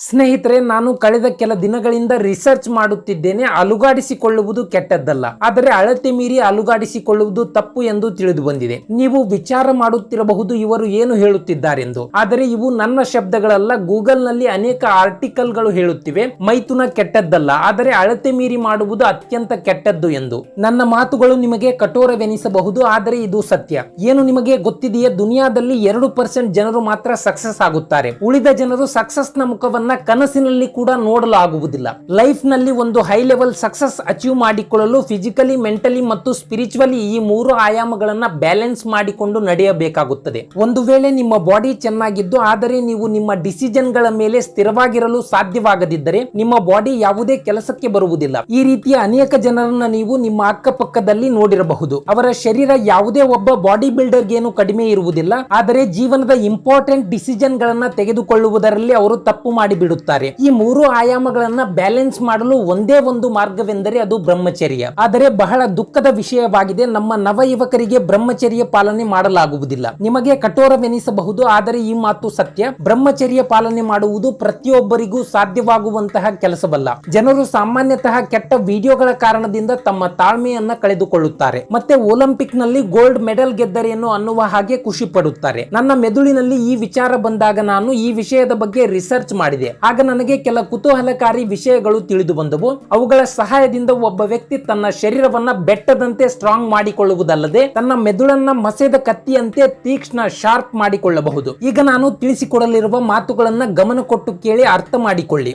ಸ್ನೇಹಿತರೆ, ನಾನು ಕಳೆದ ಕೆಲ ದಿನಗಳಿಂದ ರಿಸರ್ಚ್ ಮಾಡುತ್ತಿದ್ದೇನೆ. ಅಲುಗಾಡಿಸಿಕೊಳ್ಳುವುದು ಕೆಟ್ಟದ್ದಲ್ಲ. ಆದರೆ ಅಳತೆ ಮೀರಿ ಅಲುಗಾಡಿಸಿಕೊಳ್ಳುವುದು ತಪ್ಪು ಎಂದು ತಿಳಿದು ಬಂದಿದೆ ನೀವು ವಿಚಾರ ಮಾಡುತ್ತಿರಬಹುದು, ಇವರು ಏನು ಹೇಳುತ್ತಿದ್ದಾರೆಂದು. ಆದರೆ ಇವು ನನ್ನ ಶಬ್ದಗಳಲ್ಲ. ಗೂಗಲ್ನಲ್ಲಿ ಅನೇಕ ಆರ್ಟಿಕಲ್ಗಳು ಹೇಳುತ್ತಿವೆ. ಮೈಥುನ ಕೆಟ್ಟದ್ದಲ್ಲ. ಆದರೆ ಅಳತೆ ಮೀರಿ ಮಾಡುವುದು ಅತ್ಯಂತ ಕೆಟ್ಟದ್ದು ಎಂದು. ನನ್ನ ಮಾತುಗಳು ನಿಮಗೆ ಕಠೋರವೆನಿಸಬಹುದು, ಆದರೆ ಇದು ಸತ್ಯ. ಏನು ನಿಮಗೆ ಗೊತ್ತಿದೆಯೇ, ದುನಿಯಾದಲ್ಲಿ ಎರಡು ಪರ್ಸೆಂಟ್ ಜನರು ಮಾತ್ರ ಸಕ್ಸಸ್ ಆಗುತ್ತಾರೆ. ಉಳಿದ ಜನರು ಸಕ್ಸಸ್ನ ಮುಖವನ್ನ ಕನಸಿನಲ್ಲಿ ಕೂಡ ನೋಡಲಾಗುವುದಿಲ್ಲ. ಲೈಫ್ನಲ್ಲಿ ಒಂದು ಹೈ ಲೆವೆಲ್ ಸಕ್ಸಸ್ ಅಚೀವ್ ಮಾಡಿಕೊಳ್ಳಲು ಫಿಸಿಕಲಿ, ಮೆಂಟಲಿ ಮತ್ತು ಸ್ಪಿರಿಚುವಲಿ ಈ ಮೂರು ಆಯಾಮಗಳನ್ನ ಬ್ಯಾಲೆನ್ಸ್ ಮಾಡಿಕೊಂಡು ನಡೆಯಬೇಕಾಗುತ್ತದೆ. ಒಂದು ವೇಳೆ ನಿಮ್ಮ ಬಾಡಿ ಚೆನ್ನಾಗಿದ್ದು, ಆದರೆ ನೀವು ನಿಮ್ಮ ಡಿಸಿಷನ್ಗಳ ಮೇಲೆ ಸ್ಥಿರವಾಗಿರಲು ಸಾಧ್ಯವಾಗದಿದ್ದರೆ ನಿಮ್ಮ ಬಾಡಿ ಯಾವುದೇ ಕೆಲಸಕ್ಕೆ ಬರುವುದಿಲ್ಲ. ಈ ರೀತಿಯ ಅನೇಕ ಜನರನ್ನ ನೀವು ನಿಮ್ಮ ಅಕ್ಕಪಕ್ಕದಲ್ಲಿ ನೋಡಿರಬಹುದು. ಅವರ ಶರೀರ ಯಾವುದೇ ಒಬ್ಬ ಬಾಡಿ ಬಿಲ್ಡರ್ ಏನು ಕಡಿಮೆ ಇರುವುದಿಲ್ಲ. ಆದರೆ ಜೀವನದ ಇಂಪಾರ್ಟೆಂಟ್ ಡಿಸಿಷನ್ ಗಳನ್ನ ತೆಗೆದುಕೊಳ್ಳುವುದರಲ್ಲಿ ಅವರು ತಪ್ಪು ಮಾಡಿಬಿಡುತ್ತಾರೆ ಈ ಮೂರು ಆಯಾಮಗಳನ್ನ ಬ್ಯಾಲೆನ್ಸ್ ಮಾಡಲು ಒಂದೇ ಒಂದು ಮಾರ್ಗವೆಂದರೆ ಅದು ಬ್ರಹ್ಮಚರ್ಯ. ಆದರೆ ಬಹಳ ದುಃಖದ ವಿಷಯವಾಗಿದೆ, ನಮ್ಮ ನವ ಯುವಕರಿಗೆ ಬ್ರಹ್ಮಚರ್ಯ ಪಾಲನೆ ಮಾಡಲಾಗುವುದಿಲ್ಲ. ನಿಮಗೆ ಕಠೋರವೆನಿಸಬಹುದು, ಆದರೆ ಈ ಮಾತು ಸತ್ಯ. ಬ್ರಹ್ಮಚರ್ಯ ಪಾಲನೆ ಮಾಡುವುದು ಪ್ರತಿಯೊಬ್ಬರಿಗೂ ಸಾಧ್ಯವಾಗುವಂತಹ ಕೆಲಸವಲ್ಲ. ಜನರು ಸಾಮಾನ್ಯತಃ ಕೆಟ್ಟ ವಿಡಿಯೋಗಳ ಕಾರಣದಿಂದ ತಮ್ಮ ತಾಳ್ಮೆಯನ್ನ ಕಳೆದುಕೊಳ್ಳುತ್ತಾರೆ. ಮತ್ತೆ ಒಲಿಂಪಿಕ್ನಲ್ಲಿ ಗೋಲ್ಡ್ ಮೆಡಲ್ ಗೆದ್ದರೇನು ಅನ್ನುವ ಹಾಗೆ ಖುಷಿ ಪಡುತ್ತಾರೆ. ನನ್ನ ಮೆದುಳಿನಲ್ಲಿ ಈ ವಿಚಾರ ಬಂದಾಗ ನಾನು ಈ ವಿಷಯದ ಬಗ್ಗೆ ರಿಸರ್ಚ್ ಮಾಡಿದೆ. ಆಗ ನನಗೆ ಕೆಲ ಕುತೂಹಲಕಾರಿ ವಿಷಯಗಳು ತಿಳಿದು ಬಂದವು. ಅವುಗಳ ಸಹಾಯದಿಂದ ಒಬ್ಬ ವ್ಯಕ್ತಿ ತನ್ನ ಶರೀರವನ್ನ ಬೆಟ್ಟದಂತೆ ಸ್ಟ್ರಾಂಗ್ ಮಾಡಿಕೊಳ್ಳುವುದಲ್ಲದೆ ತನ್ನ ಮೆದುಳನ್ನ ಮಸೆದ ಕತ್ತಿಯಂತೆ ತೀಕ್ಷ್ಣ ಶಾರ್ಪ್ ಮಾಡಿಕೊಳ್ಳಬಹುದು. ಈಗ ನಾನು ತಿಳಿಸಿಕೊಡಲಿರುವ ಮಾತುಗಳನ್ನ ಗಮನ ಕೊಟ್ಟು ಕೇಳಿ ಅರ್ಥ ಮಾಡಿಕೊಳ್ಳಿ.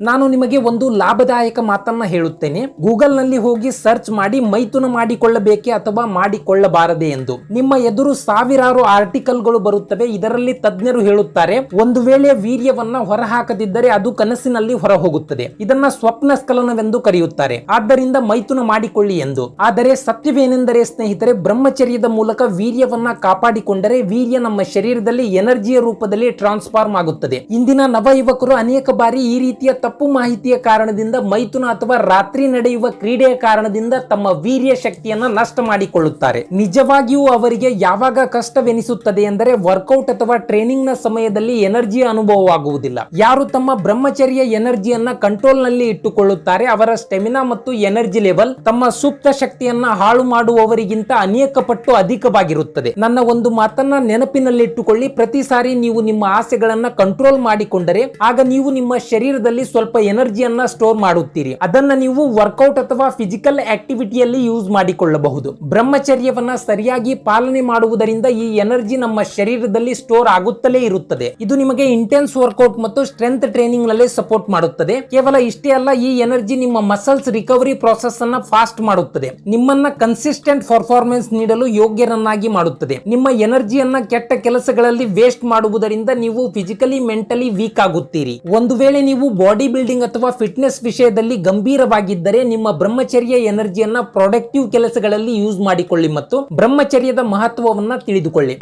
ನಾನು ನಿಮಗೆ ಒಂದು ಲಾಭದಾಯಕ ಮಾತನ್ನ ಹೇಳುತ್ತೇನೆ. ಗೂಗಲ್ನಲ್ಲಿ ಹೋಗಿ ಸರ್ಚ್ ಮಾಡಿ ಮೈಥುನ ಮಾಡಿಕೊಳ್ಳಬೇಕೆ ಅಥವಾ ಮಾಡಿಕೊಳ್ಳಬಾರದೆ ಎಂದು. ನಿಮ್ಮ ಎದುರು ಸಾವಿರಾರು ಆರ್ಟಿಕಲ್ಗಳು ಬರುತ್ತವೆ. ಇದರಲ್ಲಿ ತಜ್ಞರು ಹೇಳುತ್ತಾರೆ, ಒಂದು ವೇಳೆ ವೀರ್ಯವನ್ನ ಹೊರಹಾಕದಿದ್ದರೆ ಅದು ಕನಸಿನಲ್ಲಿ ಹೊರ ಹೋಗುತ್ತದೆ ಇದನ್ನ ಸ್ವಪ್ನ ಸ್ಖಲನವೆಂದು ಕರೆಯುತ್ತಾರೆ. ಆದ್ದರಿಂದ ಮೈಥುನ ಮಾಡಿಕೊಳ್ಳಿ ಎಂದು. ಆದರೆ ಸತ್ಯವೇನೆಂದರೆ ಸ್ನೇಹಿತರೆ, ಬ್ರಹ್ಮಚರ್ಯದ ಮೂಲಕ ವೀರ್ಯವನ್ನ ಕಾಪಾಡಿಕೊಂಡರೆ ವೀರ್ಯ ನಮ್ಮ ಶರೀರದಲ್ಲಿ ಎನರ್ಜಿಯ ರೂಪದಲ್ಲಿ ಟ್ರಾನ್ಸ್ಫಾರ್ಮ್ ಆಗುತ್ತದೆ. ಇಂದಿನ ನವ ಯುವಕರು ಅನೇಕ ಬಾರಿ ಈ ರೀತಿಯ ತಪ್ಪು ಮಾಹಿತಿಯ ಕಾರಣದಿಂದ ಮೈಥುನ ಅಥವಾ ರಾತ್ರಿ ನಡೆಯುವ ಕ್ರೀಡೆಯ ಕಾರಣದಿಂದ ತಮ್ಮ ವೀರ್ಯ ಶಕ್ತಿಯನ್ನ ನಷ್ಟ ಮಾಡಿಕೊಳ್ಳುತ್ತಾರೆ. ನಿಜವಾಗಿಯೂ ಅವರಿಗೆ ಯಾವಾಗ ಕಷ್ಟವೆನಿಸುತ್ತದೆ ಎಂದರೆ ವರ್ಕೌಟ್ ಅಥವಾ ಟ್ರೈನಿಂಗ್ನ ಸಮಯದಲ್ಲಿ ಎನರ್ಜಿ ಅನುಭವವಾಗುವುದಿಲ್ಲ. ಯಾರು ತಮ್ಮ ಬ್ರಹ್ಮಚರ್ಯ ಎನರ್ಜಿಯನ್ನ ಕಂಟ್ರೋಲ್ನಲ್ಲಿ ಇಟ್ಟುಕೊಳ್ಳುತ್ತಾರೆ, ಅವರ ಸ್ಟೆಮಿನಾ ಮತ್ತು ಎನರ್ಜಿ ಲೆವೆಲ್ ತಮ್ಮ ಸೂಕ್ತ ಶಕ್ತಿಯನ್ನ ಹಾಳು ಮಾಡುವವರಿಗಿಂತ ಅನೇಕ ಪಟ್ಟು ಅಧಿಕವಾಗಿರುತ್ತದೆ. ನನ್ನ ಒಂದು ಮಾತನ್ನ ನೆನಪಿನಲ್ಲಿಟ್ಟುಕೊಳ್ಳಿ. ಪ್ರತಿ ಸಾರಿ ನೀವು ನಿಮ್ಮ ಆಸೆಗಳನ್ನ ಕಂಟ್ರೋಲ್ ಮಾಡಿಕೊಂಡರೆ, ಆಗ ನೀವು ನಿಮ್ಮ ಶರೀರದಲ್ಲಿ ಸ್ವಲ್ಪ ಎನರ್ಜಿಯನ್ನ ಸ್ಟೋರ್ ಮಾಡುತ್ತೀರಿ. ಅದನ್ನ ನೀವು ವರ್ಕೌಟ್ ಅಥವಾ ಫಿಸಿಕಲ್ ಆಕ್ಟಿವಿಟಿಯಲ್ಲಿ ಯೂಸ್ ಮಾಡಿಕೊಳ್ಳಬಹುದು. ಬ್ರಹ್ಮಚರ್ಯವನ್ನ ಸರಿಯಾಗಿ ಪಾಲನೆ ಮಾಡುವುದರಿಂದ ಈ ಎನರ್ಜಿ ನಮ್ಮ ಶರೀರದಲ್ಲಿ ಸ್ಟೋರ್ ಆಗುತ್ತಲೇ ಇರುತ್ತದೆ. ಇದು ನಿಮಗೆ ಇಂಟೆನ್ಸ್ ವರ್ಕೌಟ್ ಮತ್ತು ಸ್ಟ್ರೆಂತ್ ಟ್ರೈನಿಂಗ್ನಲ್ಲಿ ಸಪೋರ್ಟ್ ಮಾಡುತ್ತದೆ. ಕೇವಲ ಇಷ್ಟೇ ಅಲ್ಲ, ಈ ಎನರ್ಜಿ ನಿಮ್ಮ ಮಸಲ್ಸ್ ರಿಕವರಿ ಪ್ರಾಸೆಸ್ ಅನ್ನ ಫಾಸ್ಟ್ ಮಾಡುತ್ತದೆ. ನಿಮ್ಮನ್ನ ಕನ್ಸಿಸ್ಟೆಂಟ್ ಪರ್ಫಾರ್ಮೆನ್ಸ್ ನೀಡಲು ಯೋಗ್ಯರನ್ನಾಗಿ ಮಾಡುತ್ತದೆ. ನಿಮ್ಮ ಎನರ್ಜಿಯನ್ನ ಕೆಟ್ಟ ಕೆಲಸಗಳಲ್ಲಿ ವೇಸ್ಟ್ ಮಾಡುವುದರಿಂದ ನೀವು ಫಿಸಿಕಲಿ ಮೆಂಟಲಿ ವೀಕ್ ಆಗುತ್ತೀರಿ. ಒಂದು ವೇಳೆ ನೀವು ಬಾಡಿ ಬಿಲ್ಡಿಂಗ್ ಅಥವಾ ಫಿಟ್ನೆಸ್ ವಿಷಯದಲ್ಲಿ ಗಂಭೀರವಾಗಿದ್ದರೆ ನಿಮ್ಮ ಬ್ರಹ್ಮಚರ್ಯ ಎನರ್ಜಿಯನ್ನ ಪ್ರೊಡಕ್ಟಿವ್ ಕೆಲಸಗಳಲ್ಲಿ ಯೂಸ್ ಮಾಡಿಕೊಳ್ಳಿ ಮತ್ತು ಬ್ರಹ್ಮಚರ್ಯದ ಮಹತ್ವವನ್ನು ತಿಳಿದುಕೊಳ್ಳಿ.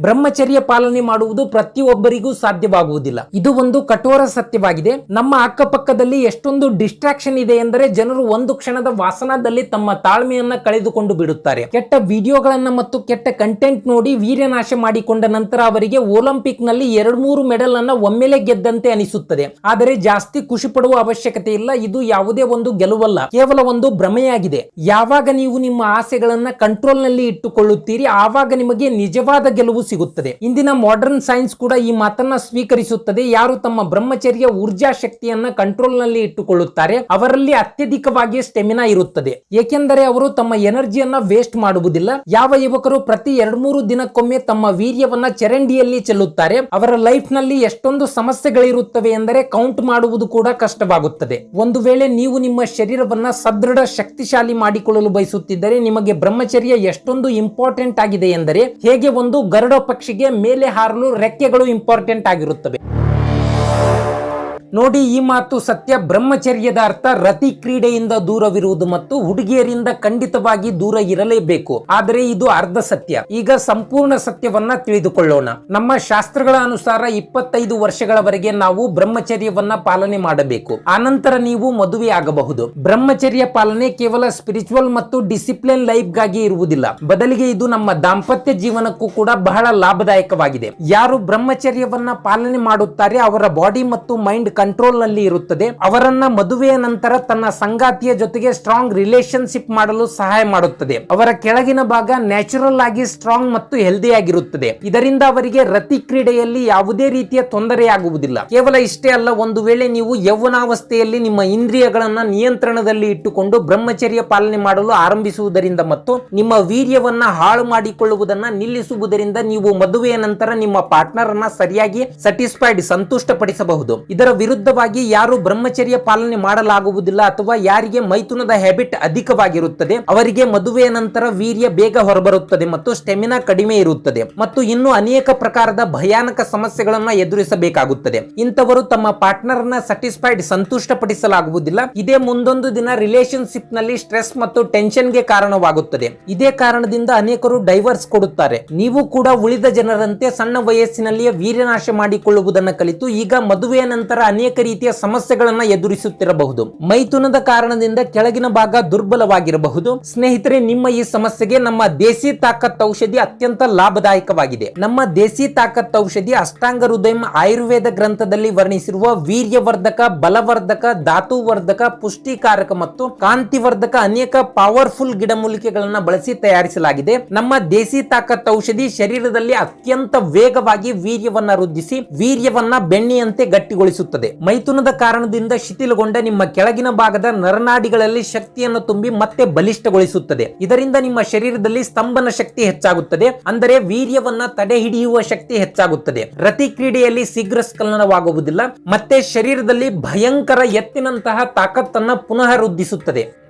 ಬ್ರಹ್ಮಚರ್ಯ ಪಾಲನೆ ಮಾಡುವುದು ಪ್ರತಿಯೊಬ್ಬರಿಗೂ ಸಾಧ್ಯವಾಗುವುದಿಲ್ಲ. ಇದು ಒಂದು ಕಠೋರ ಸತ್ಯವಾಗಿದೆ. ನಮ್ಮ ಅಕ್ಕಪಕ್ಕದಲ್ಲಿ ಎಷ್ಟೊಂದು ಡಿಸ್ಟ್ರಾಕ್ಷನ್ ಇದೆ ಎಂದರೆ ಜನರು ಒಂದು ಕ್ಷಣದ ವಾಸನದಲ್ಲಿ ತಮ್ಮ ತಾಳ್ಮೆಯನ್ನ ಕಳೆದುಕೊಂಡು ಬಿಡುತ್ತಾರೆ. ಕೆಟ್ಟ ವಿಡಿಯೋಗಳನ್ನ ಮತ್ತು ಕೆಟ್ಟ ಕಂಟೆಂಟ್ ನೋಡಿ ವೀರ್ಯನಾಶ ಮಾಡಿಕೊಂಡ ನಂತರ ಅವರಿಗೆ ಒಲಿಂಪಿಕ್ನಲ್ಲಿ ಎರಡು ಮೂರು ಮೆಡಲ್ ಅನ್ನ ಒಮ್ಮೆಲೆ ಗೆದ್ದಂತೆ ಅನಿಸುತ್ತದೆ. ಆದರೆ ಜಾಸ್ತಿ ಖುಷಿ ಪಡುವ ಅವಶ್ಯಕತೆ ಇಲ್ಲ. ಇದು ಯಾವುದೇ ಒಂದು ಗೆಲುವಲ್ಲ. ಕೇವಲ ಒಂದು ಭ್ರಮೆಯಾಗಿದೆ. ಯಾವಾಗ ನೀವು ನಿಮ್ಮ ಆಸೆಗಳನ್ನ ಕಂಟ್ರೋಲ್ನಲ್ಲಿ ಇಟ್ಟುಕೊಳ್ಳುತ್ತೀರಿ, ಆವಾಗ ನಿಮಗೆ ನಿಜವಾದ ಗೆಲುವು ಸಿಗುತ್ತದೆ. ಇಂದಿನ ಮಾಡರ್ನ್ ಸೈನ್ಸ್ ಕೂಡ ಈ ಮಾತನ್ನ ಸ್ವೀಕರಿಸುತ್ತದೆ. ಯಾರು ತಮ್ಮ ಬ್ರಹ್ಮಚರ್ಯ ಊರ್ಜಾ ಶಕ್ತಿಯನ್ನ ಕಂಟ್ರೋಲ್ನಲ್ಲಿ ಇಟ್ಟುಕೊಳ್ಳುತ್ತಾರೆ, ಅವರಲ್ಲಿ ಅತ್ಯಧಿಕವಾಗಿ ಸ್ಟೆಮಿನಾ ಇರುತ್ತದೆ. ಏಕೆಂದರೆ ಅವರು ತಮ್ಮ ಎನರ್ಜಿಯನ್ನ ವೇಸ್ಟ್ ಮಾಡುವುದಿಲ್ಲ. ಯಾವ ಯುವಕರು ಪ್ರತಿ ಎರಡ್ ಮೂರು ದಿನಕ್ಕೊಮ್ಮೆ ತಮ್ಮ ವೀರ್ಯವನ್ನ ಚರಂಡಿಯಲ್ಲಿ ಚೆಲ್ಲುತ್ತಾರೆ, ಅವರ ಲೈಫ್ನಲ್ಲಿ ಎಷ್ಟೊಂದು ಸಮಸ್ಯೆಗಳಿರುತ್ತವೆ ಎಂದರೆ ಕೌಂಟ್ ಮಾಡುವುದು ಕೂಡ ಕಷ್ಟವಾಗುತ್ತದೆ. ಒಂದು ವೇಳೆ ನೀವು ನಿಮ್ಮ ಶರೀರವನ್ನ ಸದೃಢ, ಶಕ್ತಿಶಾಲಿ ಮಾಡಿಕೊಳ್ಳಲು ಬಯಸುತ್ತಿದ್ದರೆ ನಿಮಗೆ ಬ್ರಹ್ಮಚರ್ಯ ಎಷ್ಟೊಂದು ಇಂಪಾರ್ಟೆಂಟ್ ಆಗಿದೆ ಎಂದರೆ, ಹೇಗೆ ಒಂದು ಗರುಡ ಪಕ್ಷಿಗೆ ಮೇಲೆ ಹಾರಲು ರೆಕ್ಕೆಗಳು ಇಂಪಾರ್ಟೆಂಟ್ ಆಗಿರುತ್ತವೆ. ನೋಡಿ, ಈ ಮಾತು ಸತ್ಯ. ಬ್ರಹ್ಮಚರ್ಯದ ಅರ್ಥ, ರತಿ ಕ್ರೀಡೆಯಿಂದ ದೂರವಿರುವುದು ಮತ್ತು ಹುಡುಗಿಯರಿಂದ ಖಂಡಿತವಾಗಿ ದೂರ ಇರಲೇಬೇಕು. ಆದರೆ ಇದು ಅರ್ಧ ಸತ್ಯ. ಈಗ ಸಂಪೂರ್ಣ ಸತ್ಯವನ್ನ ತಿಳಿದುಕೊಳ್ಳೋಣ. ನಮ್ಮ ಶಾಸ್ತ್ರಗಳ ಅನುಸಾರ ಇಪ್ಪತ್ತೈದು ವರ್ಷಗಳವರೆಗೆ ನಾವು ಬ್ರಹ್ಮಚರ್ಯವನ್ನ ಪಾಲನೆ ಮಾಡಬೇಕು. ಆನಂತರ ನೀವು ಮದುವೆ ಆಗಬಹುದು. ಬ್ರಹ್ಮಚರ್ಯ ಪಾಲನೆ ಕೇವಲ ಸ್ಪಿರಿಚುವಲ್ ಮತ್ತು ಡಿಸಿಪ್ಲಿನ್ ಲೈಫ್ಗಾಗಿ ಇರುವುದಿಲ್ಲ. ಬದಲಿಗೆ ಇದು ನಮ್ಮ ದಾಂಪತ್ಯ ಜೀವನಕ್ಕೂ ಕೂಡ ಬಹಳ ಲಾಭದಾಯಕವಾಗಿದೆ. ಯಾರು ಬ್ರಹ್ಮಚರ್ಯವನ್ನ ಪಾಲನೆ ಮಾಡುತ್ತಾರೆ, ಅವರ ಬಾಡಿ ಮತ್ತು ಮೈಂಡ್ ಕಂಟ್ರೋಲ್ನಲ್ಲಿ ಇರುತ್ತದೆ. ಅವರನ್ನ ಮದುವೆಯ ನಂತರ ತನ್ನ ಸಂಗಾತಿಯ ಜೊತೆಗೆ ಸ್ಟ್ರಾಂಗ್ ರಿಲೇಶನ್ಶಿಪ್ ಮಾಡಲು ಸಹಾಯ ಮಾಡುತ್ತದೆ. ಅವರ ಕೆಳಗಿನ ಭಾಗ ನ್ಯಾಚುರಲ್ ಆಗಿ ಸ್ಟ್ರಾಂಗ್ ಮತ್ತು ಹೆಲ್ದಿ ಆಗಿರುತ್ತದೆ. ಇದರಿಂದ ಅವರಿಗೆ ರತಿ ಕ್ರೀಡೆಯಲ್ಲಿ ಯಾವುದೇ ರೀತಿಯ ತೊಂದರೆಯಾಗುವುದಿಲ್ಲ. ಕೇವಲ ಇಷ್ಟೇ ಅಲ್ಲ, ಒಂದು ವೇಳೆ ನೀವು ಯೌವನಾವಸ್ಥೆಯಲ್ಲಿ ನಿಮ್ಮ ಇಂದ್ರಿಯಗಳನ್ನ ನಿಯಂತ್ರಣದಲ್ಲಿ ಇಟ್ಟುಕೊಂಡು ಬ್ರಹ್ಮಚರ್ಯ ಪಾಲನೆ ಮಾಡಲು ಆರಂಭಿಸುವುದರಿಂದ ಮತ್ತು ನಿಮ್ಮ ವೀರ್ಯವನ್ನ ಹಾಳು ಮಾಡಿಕೊಳ್ಳುವುದನ್ನ ನಿಲ್ಲಿಸುವುದರಿಂದ ನೀವು ಮದುವೆಯ ನಂತರ ನಿಮ್ಮ ಪಾರ್ಟ್ನರ್ ಅನ್ನ ಸರಿಯಾಗಿ ಸ್ಯಾಟಿಸ್ಫೈಡ್ ಸಂತುಷ್ಟಪಡಿಸಬಹುದು. ಇದರ ವಿರುದ್ಧವಾಗಿ ಯಾರು ಬ್ರಹ್ಮಚರ್ಯ ಪಾಲನೆ ಮಾಡಲಾಗುವುದಿಲ್ಲ ಅಥವಾ ಯಾರಿಗೆ ಮೈಥುನದ ಹ್ಯಾಬಿಟ್ ಅಧಿಕವಾಗಿರುತ್ತದೆ, ಅವರಿಗೆ ಮದುವೆಯ ನಂತರ ವೀರ್ಯ ಬೇಗ ಹೊರಬರುತ್ತದೆ ಮತ್ತು ಸ್ಟೆಮಿನಾ ಕಡಿಮೆ ಇರುತ್ತದೆ ಮತ್ತು ಇನ್ನು ಅನೇಕ ಪ್ರಕಾರದ ಭಯಾನಕ ಸಮಸ್ಯೆಗಳನ್ನ ಎದುರಿಸಬೇಕಾಗುತ್ತದೆ. ಇಂಥವರು ತಮ್ಮ ಪಾರ್ಟ್ನರ್ನ ಸ್ಯಾಟಿಸ್ಫೈಡ್ ಸಂತುಷ್ಟಪಡಿಸಲಾಗುವುದಿಲ್ಲ. ಇದೇ ಮುಂದೊಂದು ದಿನ ರಿಲೇಶನ್ಶಿಪ್ನಲ್ಲಿ ಸ್ಟ್ರೆಸ್ ಮತ್ತು ಟೆನ್ಷನ್ಗೆ ಕಾರಣವಾಗುತ್ತದೆ. ಇದೇ ಕಾರಣದಿಂದ ಅನೇಕರು ಡೈವರ್ಸ್ ಕೊಡುತ್ತಾರೆ. ನೀವು ಕೂಡ ಉಳಿದ ಜನರಂತೆ ಸಣ್ಣ ವಯಸ್ಸಿನಲ್ಲಿಯೇ ವೀರ್ಯನಾಶ ಮಾಡಿಕೊಳ್ಳುವುದನ್ನು ಕಲಿತು ಈಗ ಮದುವೆಯ ನಂತರ ರೀತಿಯ ಸಮಸ್ಯೆಗಳನ್ನ ಎದುರಿಸುತ್ತಿರಬಹುದು. ಮೈಥುನದ ಕಾರಣದಿಂದ ಕೆಳಗಿನ ಭಾಗ ದುರ್ಬಲವಾಗಿರಬಹುದು. ಸ್ನೇಹಿತರೆ, ನಿಮ್ಮ ಈ ಸಮಸ್ಯೆಗೆ ನಮ್ಮ ದೇಸಿ ತಾಕತ್ ಔಷಧಿ ಅತ್ಯಂತ ಲಾಭದಾಯಕವಾಗಿದೆ. ನಮ್ಮ ದೇಸಿ ತಾಕತ್ ಔಷಧಿ ಅಷ್ಟಾಂಗ ಹೃದಯ ಆಯುರ್ವೇದ ಗ್ರಂಥದಲ್ಲಿ ವರ್ಣಿಸಿರುವ ವೀರ್ಯವರ್ಧಕ, ಬಲವರ್ಧಕ, ಧಾತುವರ್ಧಕ, ಪುಷ್ಟಿಕಾರಕ ಮತ್ತು ಕಾಂತಿವರ್ಧಕ ಅನೇಕ ಪವರ್ಫುಲ್ ಗಿಡಮೂಲಿಕೆಗಳನ್ನು ಬಳಸಿ ತಯಾರಿಸಲಾಗಿದೆ. ನಮ್ಮ ದೇಸಿ ತಾಕತ್ ಔಷಧಿ ಶರೀರದಲ್ಲಿ ಅತ್ಯಂತ ವೇಗವಾಗಿ ವೀರ್ಯವನ್ನ ವೃದ್ಧಿಸಿ, ವೀರ್ಯವನ್ನ ಬೆಣ್ಣೆಯಂತೆ ಗಟ್ಟಿಗೊಳಿಸುತ್ತದೆ. ಮೈಥುನದ ಕಾರಣದಿಂದ ಶಿಥಿಲಗೊಂಡ ನಿಮ್ಮ ಕೆಳಗಿನ ಭಾಗದ ನರನಾಡಿಗಳಲ್ಲಿ ಶಕ್ತಿಯನ್ನು ತುಂಬಿ ಮತ್ತೆ ಬಲಿಷ್ಠಗೊಳಿಸುತ್ತದೆ. ಇದರಿಂದ ನಿಮ್ಮ ಶರೀರದಲ್ಲಿ ಸ್ತಂಭನ ಶಕ್ತಿ ಹೆಚ್ಚಾಗುತ್ತದೆ. ಅಂದರೆ ವೀರ್ಯವನ್ನ ತಡೆ ಹಿಡಿಯುವ ಶಕ್ತಿ ಹೆಚ್ಚಾಗುತ್ತದೆ. ರತಿ ಕ್ರೀಡೆಯಲ್ಲಿ ಶೀಘ್ರ ಸ್ಖಲನವಾಗುವುದಿಲ್ಲ. ಮತ್ತೆ ಶರೀರದಲ್ಲಿ ಭಯಂಕರ ಎತ್ತಿನಂತಹ ತಾಕತ್ತನ್ನ ಪುನಃ ವೃದ್ಧಿಸುತ್ತದೆ.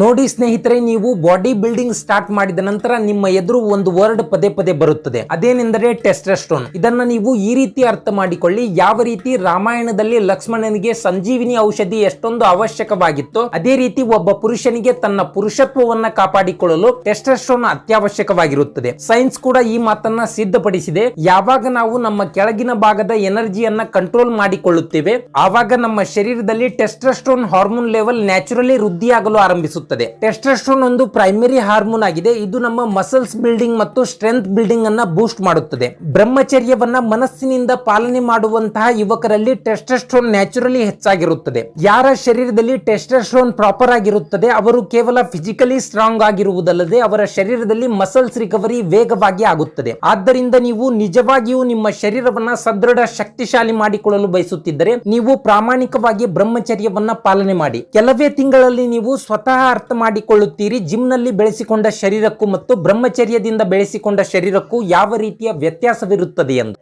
ನೋಡಿ ಸ್ನೇಹಿತರೆ, ನೀವು ಬಾಡಿ ಬಿಲ್ಡಿಂಗ್ ಸ್ಟಾರ್ಟ್ ಮಾಡಿದ ನಂತರ ನಿಮ್ಮ ಎದುರು ಒಂದು ವರ್ಡ್ ಪದೇ ಪದೇ ಬರುತ್ತದೆ. ಅದೇನೆಂದರೆ ಟೆಸ್ಟೆಸ್ಟೋನ್ ಇದನ್ನ ನೀವು ಈ ರೀತಿ ಅರ್ಥ ಮಾಡಿಕೊಳ್ಳಿ. ಯಾವ ರೀತಿ ರಾಮಾಯಣದಲ್ಲಿ ಲಕ್ಷ್ಮಣನಿಗೆ ಸಂಜೀವಿನಿ ಔಷಧಿ ಎಷ್ಟೊಂದು ಅವಶ್ಯಕವಾಗಿತ್ತು, ಅದೇ ರೀತಿ ಒಬ್ಬ ಪುರುಷನಿಗೆ ತನ್ನ ಪುರುಷತ್ವವನ್ನ ಕಾಪಾಡಿಕೊಳ್ಳಲು ಟೆಸ್ಟೆಸ್ಟೋನ್ ಅತ್ಯವಶ್ಯಕವಾಗಿರುತ್ತದೆ. ಸೈನ್ಸ್ ಕೂಡ ಈ ಮಾತನ್ನ ಸಿದ್ಧಪಡಿಸಿದೆ. ಯಾವಾಗ ನಾವು ನಮ್ಮ ಕೆಳಗಿನ ಭಾಗದ ಎನರ್ಜಿಯನ್ನ ಕಂಟ್ರೋಲ್ ಮಾಡಿಕೊಳ್ಳುತ್ತೇವೆ, ಆವಾಗ ನಮ್ಮ ಶರೀರದಲ್ಲಿ ಟೆಸ್ಟೆಸ್ಟೋನ್ ಹಾರ್ಮೋನ್ ಲೆವೆಲ್ ನ್ಯಾಚುರಲಿ ವೃದ್ಧಿಯಾಗಲು ಆರಂಭಿಸುತ್ತದೆ ಟೆಸ್ಟೆಸ್ಟ್ರೋನ್ ಒಂದು ಪ್ರೈಮರಿ ಹಾರ್ಮೋನ್ ಆಗಿದೆ. ಇದು ನಮ್ಮ ಮಸಲ್ಸ್ ಬಿಲ್ಡಿಂಗ್ ಮತ್ತು ಸ್ಟ್ರೆಂತ್ ಬಿಲ್ಡಿಂಗ್ ಅನ್ನ ಬೂಸ್ಟ್ ಮಾಡುತ್ತದೆ. ಬ್ರಹ್ಮಚರ್ಯವನ್ನ ಮನಸ್ಸಿನಿಂದ ಪಾಲನೆ ಮಾಡುವಂತಹ ಯುವಕರಲ್ಲಿ ಟೆಸ್ಟೆಸ್ಟ್ರೋನ್ ನ್ಯಾಚುರಲಿ ಹೆಚ್ಚಾಗಿರುತ್ತದೆ. ಯಾರ ಶರೀರದಲ್ಲಿ ಟೆಸ್ಟೆಸ್ಟ್ರೋನ್ ಪ್ರಾಪರ್ ಆಗಿರುತ್ತದೆ, ಅವರು ಕೇವಲ ಫಿಸಿಕಲಿ ಸ್ಟ್ರಾಂಗ್ ಆಗಿರುವುದಲ್ಲದೆ ಅವರ ಶರೀರದಲ್ಲಿ ಮಸಲ್ಸ್ ರಿಕವರಿ ವೇಗವಾಗಿ ಆಗುತ್ತದೆ. ಆದ್ದರಿಂದ ನೀವು ನಿಜವಾಗಿಯೂ ನಿಮ್ಮ ಶರೀರವನ್ನ ಸದೃಢ, ಶಕ್ತಿಶಾಲಿ ಮಾಡಿಕೊಳ್ಳಲು ಬಯಸುತ್ತಿದ್ದರೆ, ನೀವು ಪ್ರಾಮಾಣಿಕವಾಗಿ ಬ್ರಹ್ಮಚರ್ಯವನ್ನ ಪಾಲನೆ ಮಾಡಿ. ಕೆಲವೇ ತಿಂಗಳಲ್ಲಿ ನೀವು ಸ್ವತಃ ಅರ್ಥ ಮಾಡಿಕೊಳ್ಳುತ್ತೀರಿ. ಜಿಮ್ನಲ್ಲಿ ಬೆಳೆಸಿಕೊಂಡ ಶರೀರಕ್ಕೂ ಮತ್ತು ಬ್ರಹ್ಮಚರ್ಯದಿಂದ ಬೆಳೆಸಿಕೊಂಡ ಶರೀರಕ್ಕೂ ಯಾವ ರೀತಿಯ ವ್ಯತ್ಯಾಸವಿರುತ್ತದೆ ಎಂದು.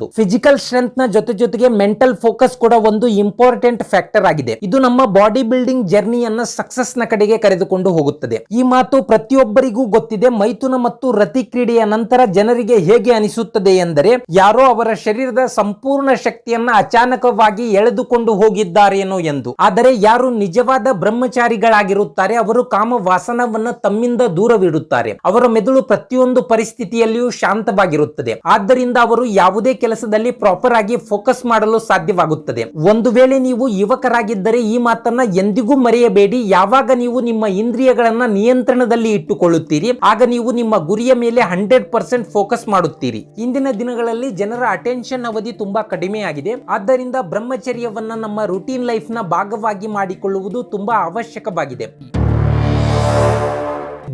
ಫಿಸಿಕಲ್ ಸ್ಟ್ರೆಂತ್ನ ಜೊತೆ ಜೊತೆಗೆ ಮೆಂಟಲ್ ಫೋಕಸ್ ಕೂಡ ಒಂದು ಇಂಪಾರ್ಟೆಂಟ್ ಫ್ಯಾಕ್ಟರ್ ಆಗಿದೆ. ಇದು ನಮ್ಮ ಬಾಡಿ ಬಿಲ್ಡಿಂಗ್ ಜರ್ನಿಯನ್ನ ಸಕ್ಸಸ್ನ ಕಡೆಗೆ ಕರೆದುಕೊಂಡು ಹೋಗುತ್ತದೆ. ಈ ಮಾತು ಪ್ರತಿಯೊಬ್ಬರಿಗೂ ಗೊತ್ತಿದೆ. ಮೈಥುನ ಮತ್ತು ರತಿ ಕ್ರೀಡೆಯ ನಂತರ ಜನರಿಗೆ ಹೇಗೆ ಅನಿಸುತ್ತದೆ ಎಂದರೆ, ಯಾರೋ ಅವರ ಶರೀರದ ಸಂಪೂರ್ಣ ಶಕ್ತಿಯನ್ನ ಅಚಾನಕವಾಗಿ ಎಳೆದುಕೊಂಡು ಹೋಗಿದ್ದಾರೇನೋ ಎಂದು. ಆದರೆ ಯಾರು ನಿಜವಾದ ಬ್ರಹ್ಮಚಾರಿಗಳಾಗಿರುತ್ತಾರೆ, ಅವರು ಕಾಮ ವಾಸನವನ್ನ ತಮ್ಮಿಂದ ದೂರವಿಡುತ್ತಾರೆ. ಅವರ ಮೆದುಳು ಪ್ರತಿಯೊಂದು ಪರಿಸ್ಥಿತಿಯಲ್ಲಿಯೂ ಶಾಂತವಾಗಿರುತ್ತದೆ. ಆದ್ದರಿಂದ ಅವರು ಯಾವುದೇ ಕೆಲಸದಲ್ಲಿ ಪ್ರಾಪರ್ ಆಗಿ ಫೋಕಸ್ ಮಾಡಲು ಸಾಧ್ಯವಾಗುತ್ತದೆ. ಒಂದು ವೇಳೆ ನೀವು ಯುವಕರಾಗಿದ್ದರೆ ಈ ಮಾತನ್ನ ಎಂದಿಗೂ ಮರೆಯಬೇಡಿ. ಯಾವಾಗ ನೀವು ನಿಮ್ಮ ಇಂದ್ರಿಯಗಳನ್ನ ನಿಯಂತ್ರಣದಲ್ಲಿ ಇಟ್ಟುಕೊಳ್ಳುತ್ತೀರಿ, ಆಗ ನೀವು ನಿಮ್ಮ ಗುರಿಯ ಮೇಲೆ ಹಂಡ್ರೆಡ್ ಪರ್ಸೆಂಟ್ ಫೋಕಸ್ ಮಾಡುತ್ತೀರಿ. ಇಂದಿನ ದಿನಗಳಲ್ಲಿ ಜನರ ಅಟೆನ್ಷನ್ ಅವಧಿ ತುಂಬಾ ಕಡಿಮೆಯಾಗಿದೆ. ಆದ್ದರಿಂದ ಬ್ರಹ್ಮಚರ್ಯವನ್ನ ನಮ್ಮ ರುಟೀನ್ ಲೈಫ್ನ ಭಾಗವಾಗಿ ಮಾಡಿಕೊಳ್ಳುವುದು ತುಂಬಾ ಅವಶ್ಯಕವಾಗಿದೆ.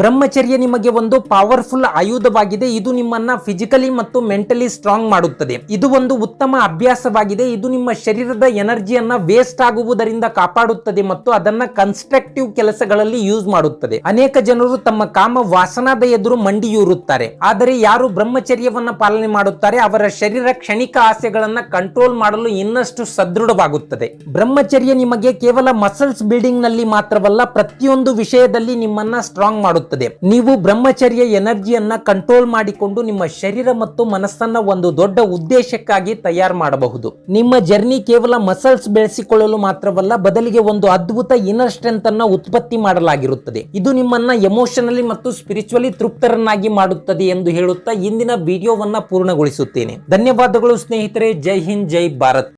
ಬ್ರಹ್ಮಚರ್ಯ ನಿಮಗೆ ಒಂದು ಪವರ್ಫುಲ್ ಆಯುಧವಾಗಿದೆ. ಇದು ನಿಮ್ಮನ್ನ ಫಿಸಿಕಲಿ ಮತ್ತು ಮೆಂಟಲಿ ಸ್ಟ್ರಾಂಗ್ ಮಾಡುತ್ತದೆ. ಇದು ಒಂದು ಉತ್ತಮ ಅಭ್ಯಾಸವಾಗಿದೆ. ಇದು ನಿಮ್ಮ ಶರೀರದ ಎನರ್ಜಿಯನ್ನ ವೇಸ್ಟ್ ಆಗುವುದರಿಂದ ಕಾಪಾಡುತ್ತದೆ ಮತ್ತು ಅದನ್ನ ಕನ್ಸ್ಟ್ರಕ್ಟಿವ್ ಕೆಲಸಗಳಲ್ಲಿ ಯೂಸ್ ಮಾಡುತ್ತದೆ. ಅನೇಕ ಜನರು ತಮ್ಮ ಕಾಮ ವಾಸನಾದ ಎದುರು ಮಂಡಿಯೂರುತ್ತಾರೆ ಆದರೆ ಯಾರು ಬ್ರಹ್ಮಚರ್ಯವನ್ನ ಪಾಲನೆ ಮಾಡುತ್ತಾರೆ, ಅವರ ಶರೀರ ಕ್ಷಣಿಕ ಆಸೆಗಳನ್ನ ಕಂಟ್ರೋಲ್ ಮಾಡಲು ಇನ್ನಷ್ಟು ಸದೃಢವಾಗುತ್ತದೆ. ಬ್ರಹ್ಮಚರ್ಯ ನಿಮಗೆ ಕೇವಲ ಮಸಲ್ಸ್ ಬಿಲ್ಡಿಂಗ್ನಲ್ಲಿ ಮಾತ್ರವಲ್ಲ, ಪ್ರತಿಯೊಂದು ವಿಷಯದಲ್ಲಿ ನಿಮ್ಮನ್ನ ಸ್ಟ್ರಾಂಗ್ ಮಾಡುತ್ತದೆ. ಮಾಡುತ್ತದೆ ನೀವು ಬ್ರಹ್ಮಚರ್ಯ ಎನರ್ಜಿಯನ್ನ ಕಂಟ್ರೋಲ್ ಮಾಡಿಕೊಂಡು ನಿಮ್ಮ ಶರೀರ ಮತ್ತು ಮನಸ್ಸನ್ನ ಒಂದು ದೊಡ್ಡ ಉದ್ದೇಶಕ್ಕಾಗಿ ತಯಾರು ಮಾಡಬಹುದು. ನಿಮ್ಮ ಜರ್ನಿ ಕೇವಲ ಮಸಲ್ಸ್ ಬೆಳೆಸಿಕೊಳ್ಳಲು ಮಾತ್ರವಲ್ಲ, ಬದಲಿಗೆ ಒಂದು ಅದ್ಭುತ ಇನರ್ ಸ್ಟ್ರೆಂತ್ ಅನ್ನ ಉತ್ಪತ್ತಿ ಮಾಡಲಾಗಿರುತ್ತದೆ. ಇದು ನಿಮ್ಮನ್ನ ಎಮೋಷನಲಿ ಮತ್ತು ಸ್ಪಿರಿಚುವಲಿ ತೃಪ್ತರನ್ನಾಗಿ ಮಾಡುತ್ತದೆ ಎಂದು ಹೇಳುತ್ತಾ ಇಂದಿನ ವಿಡಿಯೋವನ್ನ ಪೂರ್ಣಗೊಳಿಸುತ್ತೇನೆ. ಧನ್ಯವಾದಗಳು ಸ್ನೇಹಿತರೆ. ಜೈ ಹಿಂದ್, ಜೈ ಭಾರತ್.